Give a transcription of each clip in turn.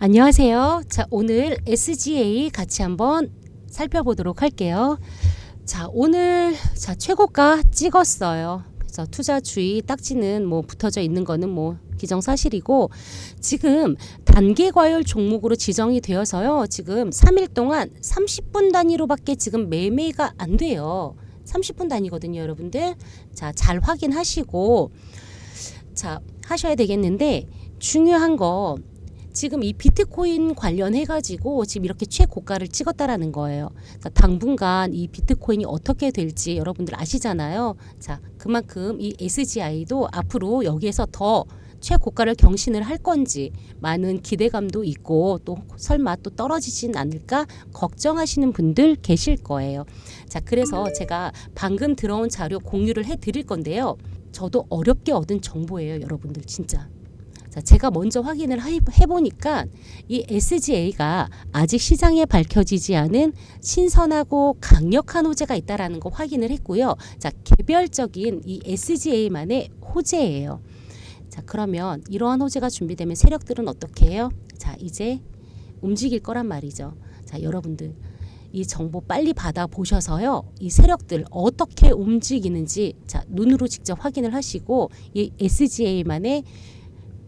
안녕하세요. 자, 오늘 SGA 같이 한번 살펴보도록 할게요. 자, 오늘 자, 최고가 찍었어요. 그래서 투자 주의 딱지는 뭐 붙어져 있는 거는 뭐 기정사실이고 지금 단기 과열 종목으로 지정이 되어서요. 지금 3일 동안 30분 단위로밖에 지금 매매가 안 돼요. 30분 단위거든요, 여러분들. 자, 잘 확인하시고 자, 하셔야 되겠는데 중요한 거 지금 이 비트코인 관련해 가지고 지금 이렇게 최고가를 찍었다라는 거예요. 자, 당분간 이 비트코인이 어떻게 될지 여러분들 아시잖아요. 자, 그만큼 이 SGI도 앞으로 여기에서 더 최고가를 경신을 할 건지 많은 기대감도 있고 또 설마 또 떨어지진 않을까 걱정하시는 분들 계실 거예요. 자, 그래서 제가 방금 들어온 자료 공유를 해 드릴 건데요. 저도 어렵게 얻은 정보예요, 여러분들 진짜. 자, 제가 먼저 확인을 해- 해보니까 이 SGA가 아직 시장에 밝혀지지 않은 신선하고 강력한 호재가 있다라는 거 확인을 했고요. 자, 개별적인 이 SGA만의 호재예요. 자, 그러면 이러한 호재가 준비되면 세력들은 어떻게 해요? 자, 이제 움직일 거란 말이죠. 자, 여러분들 이 정보 빨리 받아 보셔서요. 이 세력들 어떻게 움직이는지 자, 눈으로 직접 확인을 하시고 이 SGA만의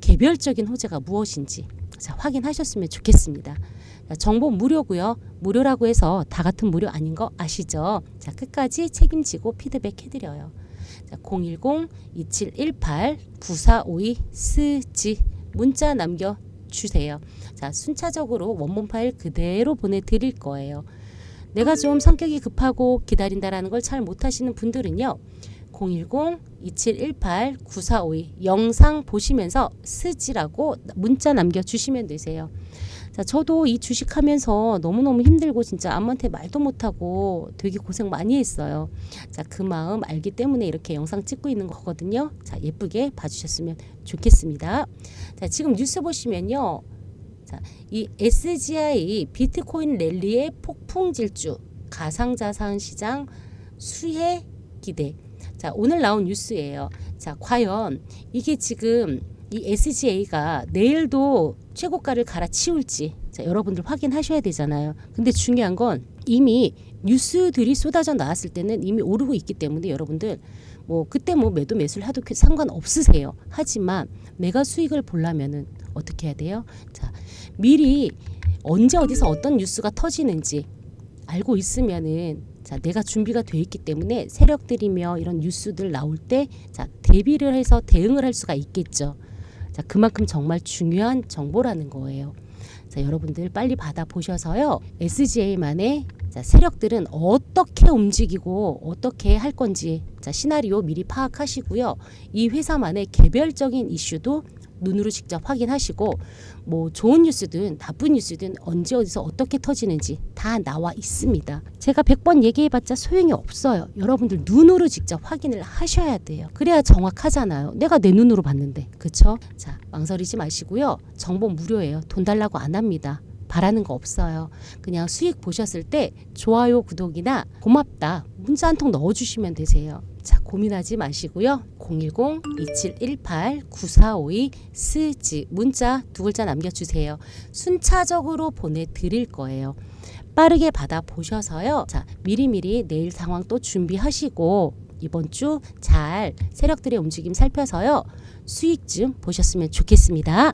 개별적인 호재가 무엇인지 자, 확인하셨으면 좋겠습니다. 자, 정보 무료고요. 무료라고 해서 다 같은 무료 아닌 거 아시죠? 자, 끝까지 책임지고 피드백 해드려요. 자, 010-2718-9452 스지 문자 남겨 주세요. 자, 순차적으로 원본 파일 그대로 보내드릴 거예요. 내가 좀 성격이 급하고 기다린다라는 걸 잘 못하시는 분들은요. 010-2718-9452 영상 보시면서 스지라고 문자 남겨주시면 되세요. 자, 저도 이 주식하면서 너무너무 힘들고 진짜 아무한테 말도 못하고 되게 고생 많이 했어요. 자, 그 마음 알기 때문에 이렇게 영상 찍고 있는 거거든요. 자, 예쁘게 봐주셨으면 좋겠습니다. 자, 지금 뉴스 보시면요. 자, 이 SGI 비트코인 랠리의 폭풍 질주, 가상자산 시장 수혜 기대. 자, 오늘 나온 뉴스예요. 자, 과연 이게 지금 이 SGA가 내일도 최고가를 갈아치울지 자, 여러분들 확인하셔야 되잖아요. 근데 중요한 건 이미 뉴스들이 쏟아져 나왔을 때는 이미 오르고 있기 때문에 여러분들 뭐 그때 뭐 매도 매수를 해도 상관 없으세요. 하지만 내가 수익을 보려면은 어떻게 해야 돼요? 자, 미리 언제 어디서 어떤 뉴스가 터지는지 알고 있으면은 자, 내가 준비가 돼 있기 때문에 세력들이며 이런 뉴스들 나올 때 자, 대비를 해서 대응을 할 수가 있겠죠. 자, 그만큼 정말 중요한 정보라는 거예요. 자, 여러분들 빨리 받아 보셔서요. SGA만의 자, 세력들은 어떻게 움직이고 어떻게 할 건지 자, 시나리오 미리 파악하시고요. 이 회사만의 개별적인 이슈도 눈으로 직접 확인하시고 뭐 좋은 뉴스든 나쁜 뉴스든 언제 어디서 어떻게 터지는지 다 나와 있습니다. 제가 100번 얘기해봤자 소용이 없어요. 여러분들 눈으로 직접 확인을 하셔야 돼요. 그래야 정확하잖아요. 내가 내 눈으로 봤는데. 그쵸? 자, 망설이지 마시고요. 정보 무료예요. 돈 달라고 안 합니다. 바라는 거 없어요. 그냥 수익 보셨을 때 좋아요, 구독이나 고맙다 문자 한 통 넣어주시면 되세요. 자 고민하지 마시고요. 010-2718-9452 스지 문자 두 글자 남겨주세요. 순차적으로 보내드릴 거예요. 빠르게 받아 보셔서요. 자 미리미리 내일 상황 또 준비하시고 이번 주 잘 세력들의 움직임 살펴서요. 수익 좀 보셨으면 좋겠습니다.